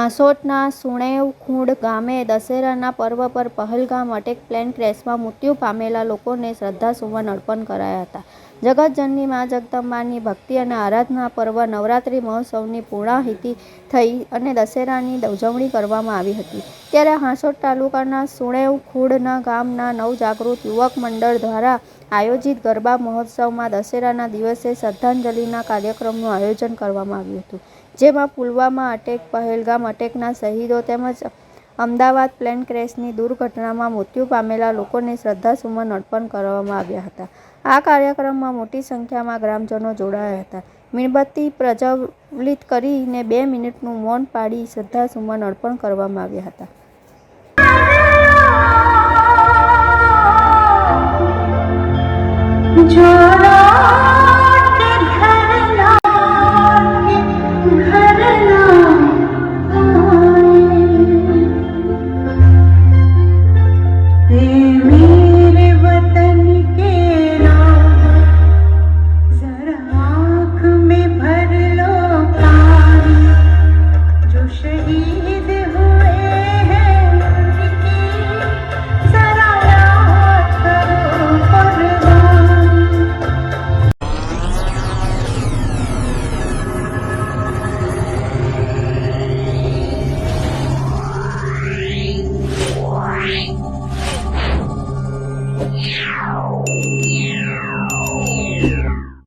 હાંસોટના સુણેવ ખૂંડ ગામે દશેરાના પર્વ પર પહલગામ અટેક પ્લેન ક્રેશમાં મૃત્યુ પામેલા લોકોને શ્રદ્ધાસુમન અર્પણ કરાયા હતા. જગતજનની મા જગદંબાની ભક્તિ અને આરાધના પર્વ નવરાત્રિ મહોત્સવની પૂર્ણાહિતિ થઈ અને દશેરાની ઉજવણી કરવામાં આવી હતી. ત્યારે હાંસોટ તાલુકાના સુણેવ ખૂંડના ગામના નવજાગૃત યુવક મંડળ દ્વારા આયોજિત ગરબા મહોત્સવમાં દશેરાના દિવસે શ્રદ્ધાંજલિના કાર્યક્રમનું આયોજન કરવામાં આવ્યું હતું. જેમાં પુલવામા અટેક, પહેલગામ અટેકના શહીદો તેમજ અમદાવાદ પ્લેન ક્રેશની દુર્ઘટનામાં મૃત્યુ પામેલા લોકોને શ્રદ્ધાસુમન અર્પણ કરવામાં આવ્યા હતા. આ કાર્યક્રમમાં મોટી સંખ્યામાં ગ્રામજનો જોડાયા હતા. મીણબત્તી પ્રજ્વલિત કરીને બે મિનિટનું મૌન પાડી શ્રદ્ધાસુમન અર્પણ કરવામાં આવ્યા હતા. There is Meow.